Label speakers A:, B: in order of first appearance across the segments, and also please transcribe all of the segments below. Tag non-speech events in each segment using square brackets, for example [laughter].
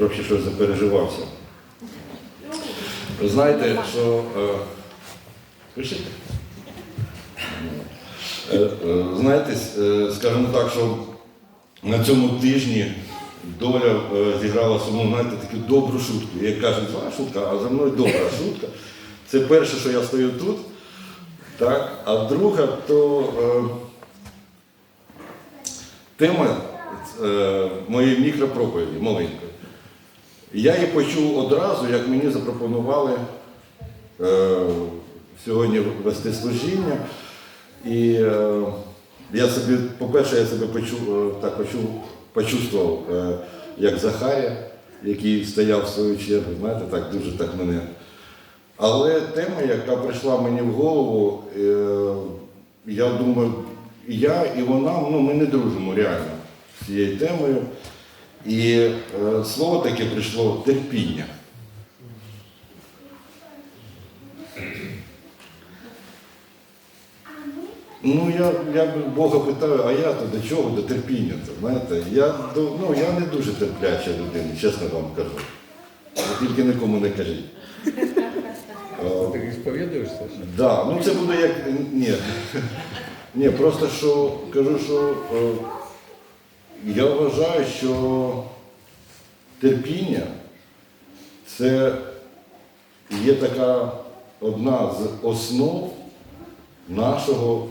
A: трохи щось запереживався. Знаєте, що. Е. Е, е, знаєте, скажімо так, що на цьому тижні доля зіграла саму, знаєте, таку добру шутку. Як кажуть, зла шутка, а за мною добра шутка. Це перше, що я стою тут. Так? А друга, то е, тема е, моєї мікропроповіді маленької. Я її почув одразу, як мені запропонували е, сьогодні вести служіння. І е, я собі, по-перше, я себе почув, е, так почув, почувствував, е, як Захарія, який стояв в свою чергу, знаєте, так дуже так мене. Але тема, яка прийшла мені в голову, е, я думаю, я, і вона, ну, ми не дружимо реально з цією темою. І е, слово таке прийшло терпіння. Ну, я, я Бога питаю, а я то до чого, до терпіння. То, знаєте? Я, ну, я не дуже терпляча людина, чесно вам кажу. Тільки нікому не кажіть.
B: Ти так сповідуєшся?
A: Да, ну це буде як. Ні. Ні, просто що кажу, що е, я вважаю, що терпіння це є така одна з основ нашого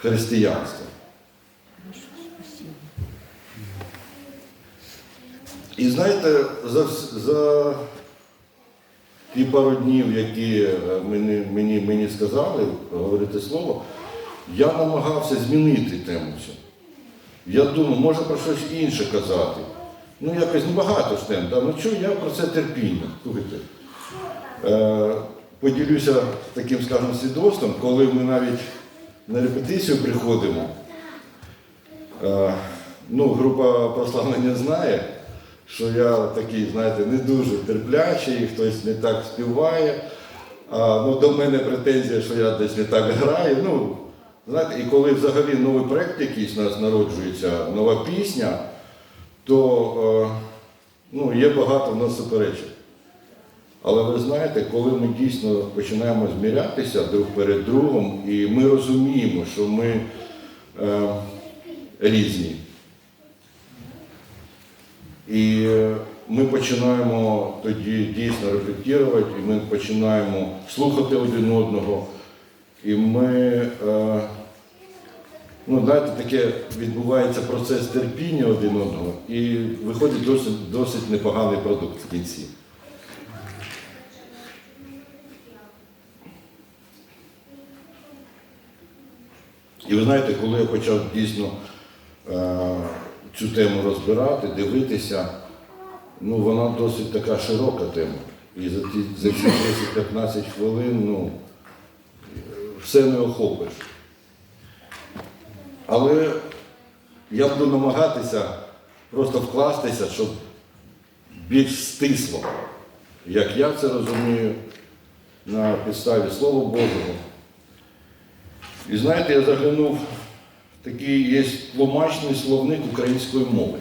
A: християнства. І знаєте, за, за ті пару днів, які е, мені, мені, мені сказали говорити слово, я намагався змінити тему цю. Я думав, може про щось інше казати. Ну, якось небагато ж тем. Да? Ну чого я про це терпіння? Слухайте. Е, поділюся таким, скажімо, свідоцтвом, коли ми навіть на репетицію приходимо. Е, ну, група прославлення знає, що я такий, знаєте, не дуже терплячий, хтось не так співає. А, ну, до мене претензія, що я десь не так граю. Ну, знаєте, і коли взагалі новий проєкт якийсь у нас народжується, нова пісня, то е, ну, є багато в нас суперечок. Але ви знаєте, коли ми дійсно починаємо змірятися друг перед другом, і ми розуміємо, що ми е, різні. І ми починаємо тоді дійсно рефлектувати, і ми починаємо слухати один одного. І ми, е, ну, знаєте, таке відбувається процес терпіння один одного, і виходить досить, досить непоганий продукт в кінці. І ви знаєте, коли я почав дійсно е, цю тему розбирати, дивитися, ну вона досить така широка тема. І за ті за ці 10-15 хвилин ну, все не охопиш. Але я буду намагатися просто вкластися, щоб більш стисло, як я це розумію, на підставі Слова Божого. І знаєте, я заглянув в такий є тлумачний словник української мови.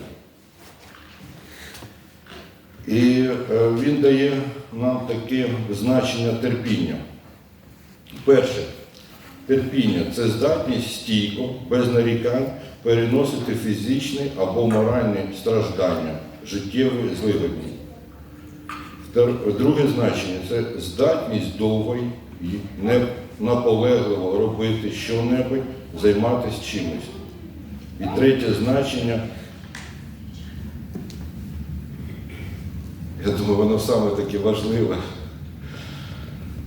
A: І е, він дає нам таке значення терпіння. Перше, терпіння це здатність стійко, без нарікань переносити фізичні або моральні страждання, життєві злигодні. Друге значення це здатність довго і наполегливо робити щонебудь, займатися чимось. І третє значення. Я думаю, воно саме таке важливе.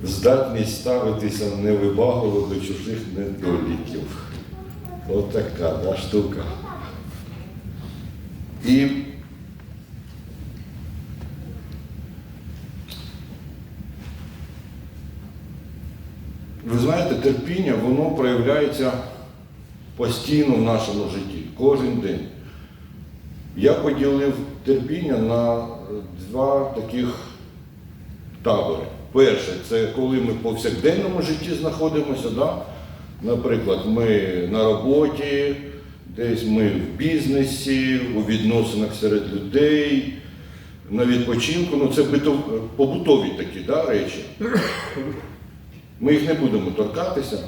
A: Здатність ставитися невибагливо до чужих недоліків. От така да, штука. І Ви знаєте, терпіння, воно проявляється постійно в нашому житті, кожен день. Я поділив терпіння на два таких табори. Перше, це коли ми в повсякденному житті знаходимося, да? наприклад, ми на роботі, десь ми в бізнесі, у відносинах серед людей, на відпочинку, ну це побутові такі да, речі. Ми їх не будемо торкатися.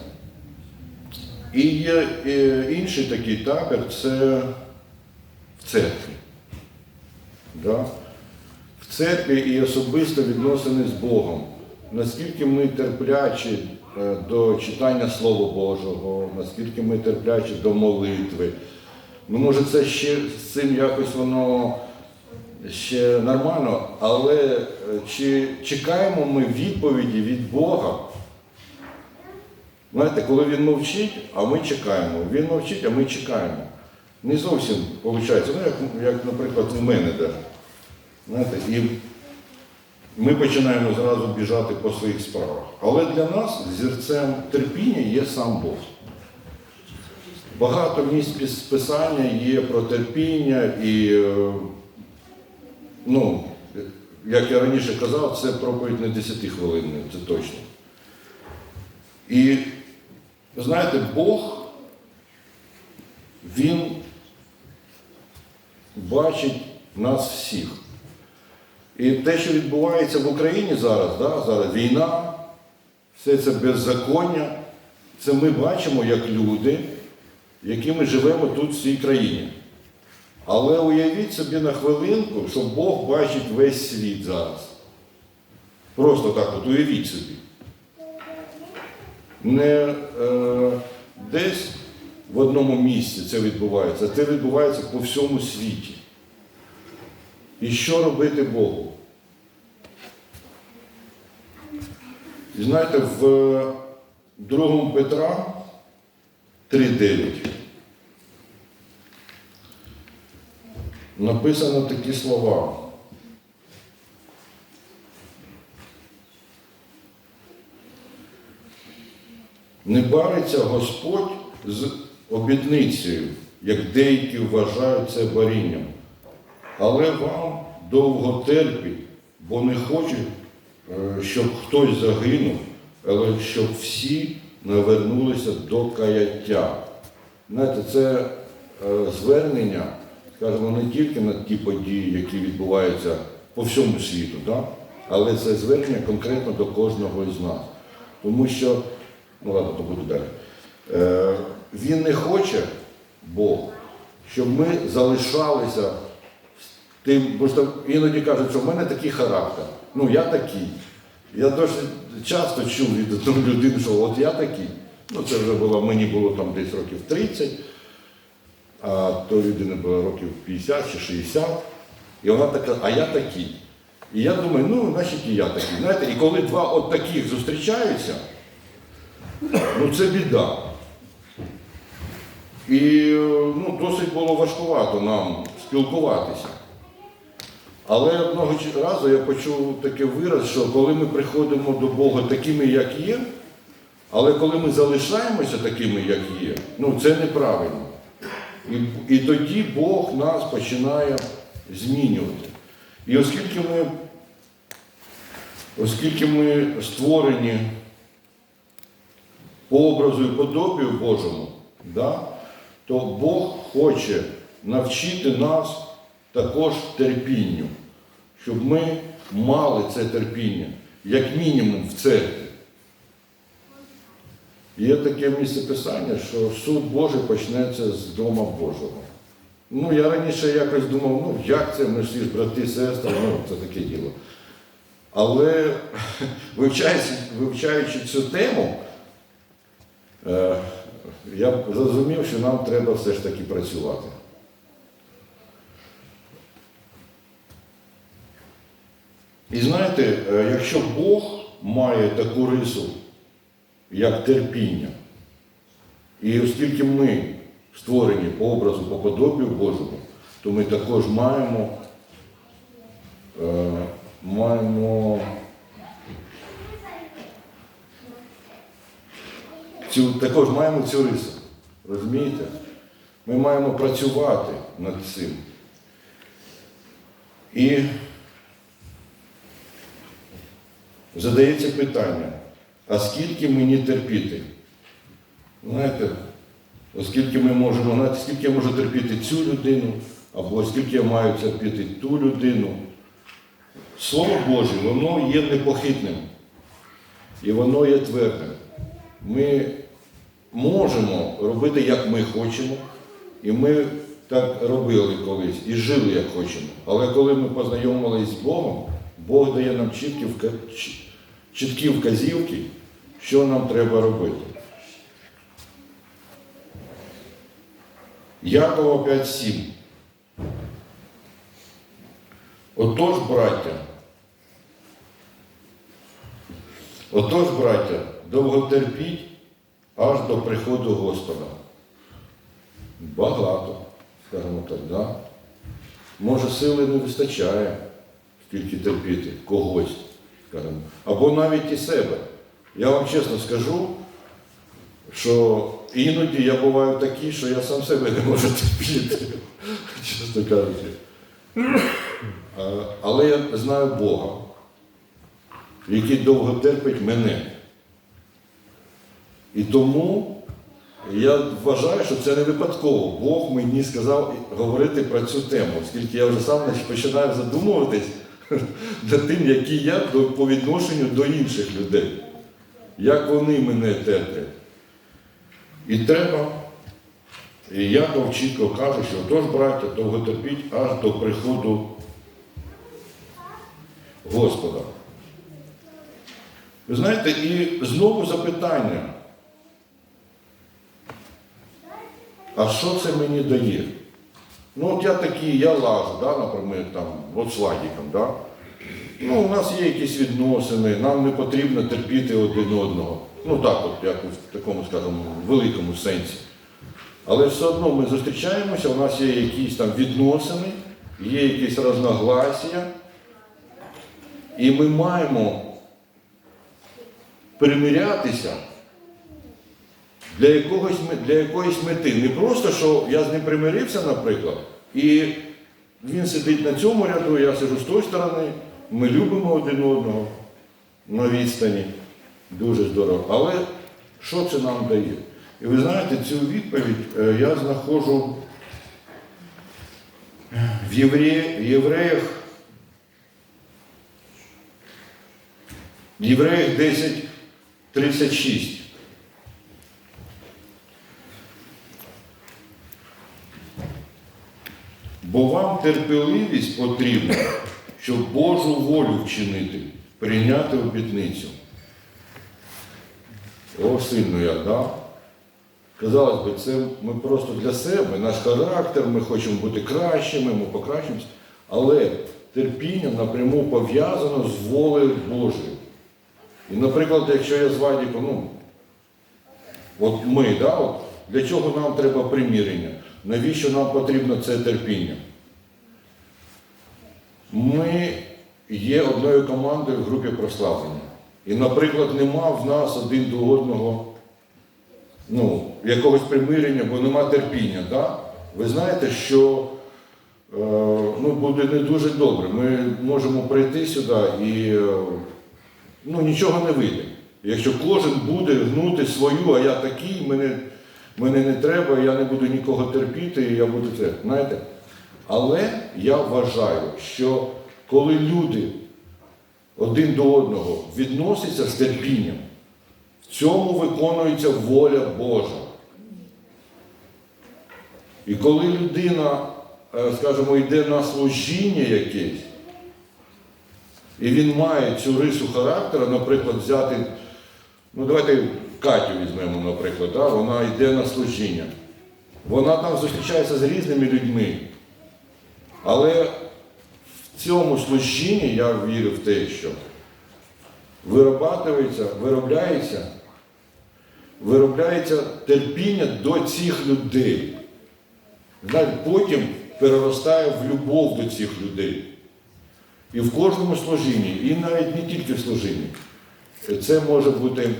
A: І є е, інший такий табір це в церкві. Да? В церкві і особисто відносини з Богом. Наскільки ми терплячі е, до читання Слова Божого, наскільки ми терплячі до молитви. Ну, може, це ще з цим якось воно ще нормально, але е, чи чекаємо ми відповіді від Бога? Знаєте, коли він мовчить, а ми чекаємо. Він мовчить, а ми чекаємо. Не зовсім виходить. Ну, як, як наприклад, у мене. Да. Знаєте, і ми починаємо зразу біжати по своїх справах. Але для нас зірцем терпіння є сам Бог. Багато місць писання є про терпіння і, е, ну, як я раніше казав, це проповідь не 10 хвилин, це точно. І знаєте, Бог, Він бачить нас всіх. І те, що відбувається в Україні зараз, да, зараз війна, все це беззаконня, це ми бачимо як люди, які ми живемо тут в цій країні. Але уявіть собі на хвилинку, що Бог бачить весь світ зараз. Просто так от уявіть собі. Не е, десь в одному місці це відбувається, це відбувається по всьому світі. І що робити Богу? І знаєте, в 2 Петра 3.9 написано такі слова. Не бариться Господь з обітницею, як деякі вважають це барінням. Але вам довго терпіть, бо не хочуть, е, щоб хтось загинув, але щоб всі навернулися до каяття. Знаєте, це е, звернення, скажімо, не тільки на ті події, які відбуваються по всьому світу, да? але це звернення конкретно до кожного із нас. Тому що, ну ладно, то буду далі. Е, він не хоче, Бог, щоб ми залишалися тим, бо іноді кажуть, що в мене такий характер. Ну, я такий. Я досить часто чув від одної людини, що от я такий. Ну, це вже було, мені було там десь років 30, а то людини було років 50 чи 60. І вона така, а я такий. І я думаю, ну, значить і я такий. Знаєте, і коли два от таких зустрічаються, ну це біда. І ну, досить було важкувато нам спілкуватися. Але одного разу я почув такий вираз, що коли ми приходимо до Бога такими, як є, але коли ми залишаємося такими, як є, ну це неправильно. І, і тоді Бог нас починає змінювати. І оскільки ми, оскільки ми створені по образу і подобію Божому, да, то Бог хоче навчити нас також терпінню, щоб ми мали це терпіння, як мінімум в церкві. Є таке місце писання, що суд Божий почнеться з дома Божого. Ну, я раніше якось думав, ну як це, ми всі ж брати, сестри, ну це таке діло. Але [laughs] вивчаючи, вивчаючи цю тему, е, я зрозумів, що нам треба все ж таки працювати. І знаєте, е, якщо Бог має таку рису, як терпіння, і оскільки ми створені по образу, по подобію Божому, то ми також маємо, е, маємо цю, також маємо цю рису. Розумієте? Ми маємо працювати над цим. І задається питання, а скільки мені терпіти? Знаєте, оскільки ми можемо, знаєте, скільки я можу терпіти цю людину, або скільки я маю терпіти ту людину. Слово Боже, воно є непохитним і воно є твердим. Ми можемо робити, як ми хочемо, і ми так робили колись і жили, як хочемо. Але коли ми познайомилися з Богом, Бог дає нам чіткі, чіткі вказівки, що нам треба робити. Якова 5.7. Отож, браття, отож, браття, довго терпіть аж до приходу Господа. Багато, скажімо так, да? Може, сили не вистачає, скільки терпіти когось, скажімо, або навіть і себе. Я вам чесно скажу, що іноді я буваю такий, що я сам себе не можу терпіти, [laughs] чесно кажучи. Але я знаю Бога, який довго терпить мене. І тому я вважаю, що це не випадково. Бог мені сказав говорити про цю тему, оскільки я вже сам починаю задумуватись над тим, який я по відношенню до інших людей, як вони мене терплять. І треба, і Яков чітко каже, що отож, браття, довго терпіть аж до приходу Господа. Ви знаєте, і знову запитання. А що це мені дає? Ну, от я такий, я лажу, да, наприклад, там, от сладіком, да? Ну, у нас є якісь відносини, нам не потрібно терпіти один одного. Ну так, от, як в такому, скажімо, великому сенсі. Але все одно ми зустрічаємося, у нас є якісь там відносини, є якісь розногласія, і ми маємо примирятися для, якогось, для якоїсь мети. Не просто, що я з ним примирився, наприклад, і він сидить на цьому ряду, я сиджу з тої сторони, ми любимо один одного на відстані. Дуже здорово. Але що це нам дає? І ви знаєте, цю відповідь е, я знаходжу в євре- євреях. В Євреях 10.36. Бо вам терпеливість потрібна, щоб Божу волю вчинити, прийняти обітницю. О, сильно я дав. Казалось би, це ми просто для себе, наш характер, ми хочемо бути кращими, ми покращимося. Але терпіння напряму пов'язано з волею Божою. І, наприклад, якщо я з Вадіком, ну, от ми, да, от, для чого нам треба примірення? Навіщо нам потрібно це терпіння? Ми є одною командою в групі прославлення. І, наприклад, нема в нас один до одного ну, якогось примирення, бо нема терпіння. Да? Ви знаєте, що е, ну, буде не дуже добре. Ми можемо прийти сюди і е, ну, нічого не вийде. Якщо кожен буде гнути свою, а я такий, мене, мене не треба, я не буду нікого терпіти, і я буду це. Знаєте? Але я вважаю, що коли люди один до одного відносяться з терпінням, в цьому виконується воля Божа. І коли людина, е, скажімо, йде на служіння якесь, і він має цю рису характера, наприклад, взяти, ну давайте Катю візьмемо, наприклад, да? вона йде на служіння. Вона там зустрічається з різними людьми. Але в цьому служінні я вірю в те, що вирабатується, виробляється, виробляється терпіння до цих людей. Знаєте, потім переростає в любов до цих людей. І в кожному служінні, і навіть не тільки в служінні. Це може бути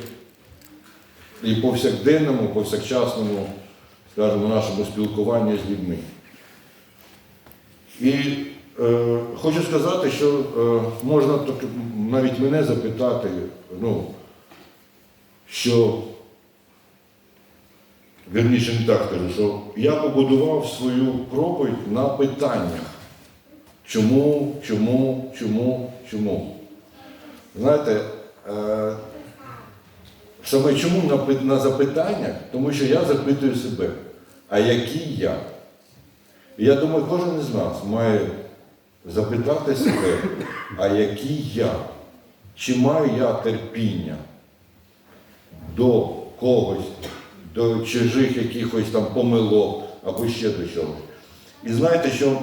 A: і повсякденному, повсякчасному, скажімо, нашому спілкуванні з людьми. І е, хочу сказати, що е, можна так, навіть мене запитати, ну, що, вірніше не так скажу, що я побудував свою проповідь на питаннях. Чому, чому, чому, чому? Знаєте, е, саме чому на, пи- на запитання, тому що я запитую себе, а який я? І я думаю, кожен із нас має запитати себе, а який я? Чи маю я терпіння до когось, до чужих якихось там помилок або ще до чогось? І знаєте, що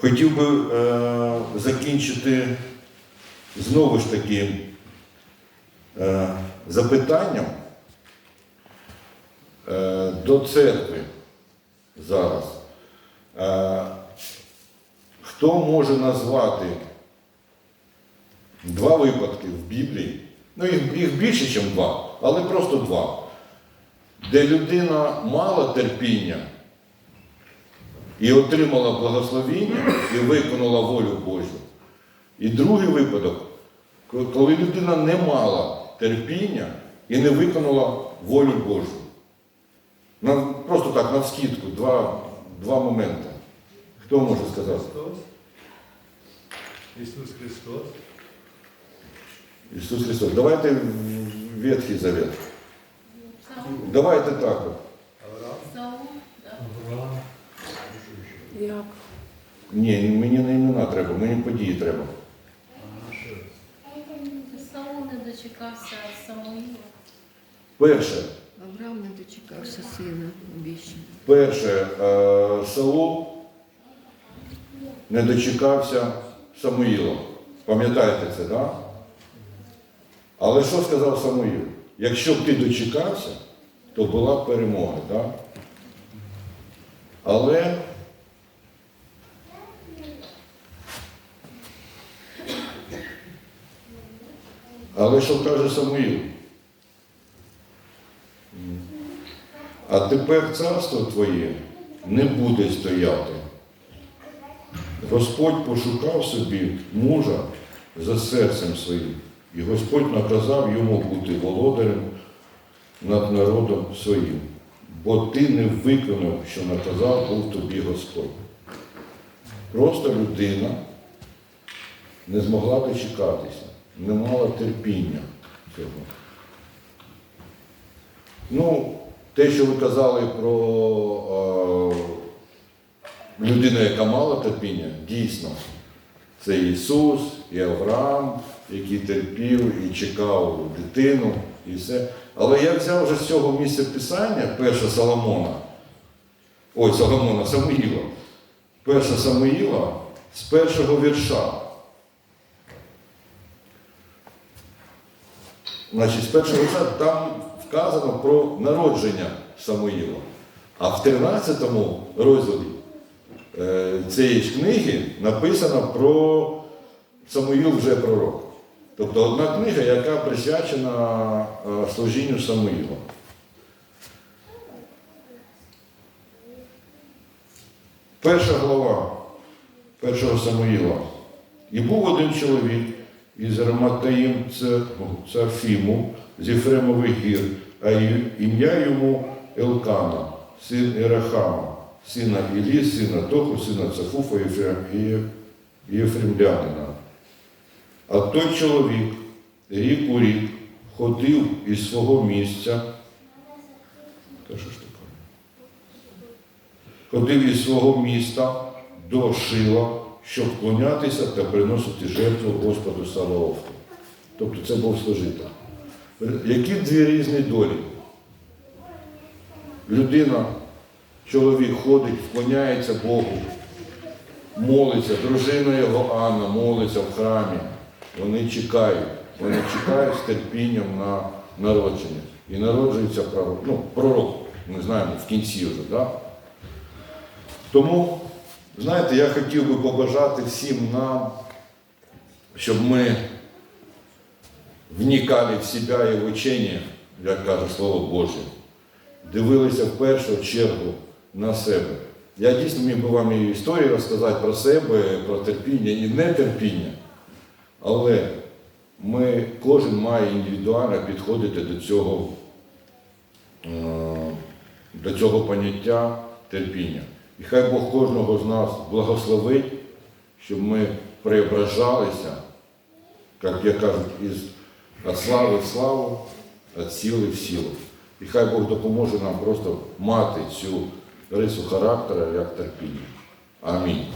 A: хотів би е, закінчити знову ж таки е, запитанням е, до церкви зараз. Е, хто може назвати два випадки в Біблії? Ну, їх, їх більше, ніж два, але просто два. Де людина мала терпіння і отримала благословіння і виконала волю Божу. І другий випадок, коли людина не мала терпіння і не виконала волю Божу. На, просто так, на скидку, два, два моменти. Хто може сказати?
C: Христос? Ісус Христос?
A: Ісус Христос. Давайте в Ветхий Завет. Давайте так.
C: Авраам? Авраам.
D: Як?
A: Ні, мені не імена треба, мені події треба.
C: А, ще раз.
E: Саул не дочекався Самуїла.
A: Перше,
D: Авраам не дочекався сина обіщеного.
A: перше, е, Саул не дочекався Самуїла. Пам'ятаєте це, так? Да? Але що сказав Самуїл? Якщо б ти дочекався, то була б перемога, так? Але Але що каже Самуїл? А тепер царство твоє не буде стояти. Господь пошукав собі мужа за серцем своїм, і Господь наказав йому бути володарем над народом своїм, бо ти не виконав, що наказав був тобі Господь. Просто людина не змогла дочекатися, не мала терпіння цього. Ну, те, що ви казали про е, людину, яка мала терпіння, дійсно, це Ісус, і Авраам, який терпів і чекав дитину, і все. Але я взяв вже з цього місця Писання, перша Соломона, ой, Соломона, Самуїла, перша Самуїла з першого вірша. Значить, з першого вірша там вказано про народження Самуїла. А в 13 розділі е, цієї ж книги написано про Самуїл вже пророк. Тобто одна книга, яка присвячена е, служінню Самуїла. Перша глава першого Самуїла. І був один чоловік із Раматаїм Цафіму з Єфремових гір, а ім'я йому Елкана, син Ірахама, сина Ілі, сина Тоху, сина Цафуфа Є- Єфремлянина. А той чоловік рік у рік ходив із свого місця. Ходив із свого міста до Шила, щоб вклонятися та приносити жертву Господу Саваофту. Тобто це був служитель. Які дві різні долі? Людина, чоловік ходить, вклоняється Богу, молиться, дружина його Анна молиться в храмі. Вони чекають, вони чекають з терпінням на народження. І народжується пророк. Ну, пророк, ми знаємо, в кінці вже, так? Тому, знаєте, я хотів би побажати всім нам, щоб ми вникали в себе і в учення, як каже Слово Боже, дивилися в першу чергу на себе. Я дійсно міг би вам і історії розказати про себе, про терпіння і нетерпіння. Але ми, кожен має індивідуально підходити до цього, е, до цього поняття терпіння. І хай Бог кожного з нас благословить, щоб ми преображалися, як кажуть, із від слави в славу, від сили в силу. І хай Бог допоможе нам просто мати цю рису характера як терпіння. Амінь.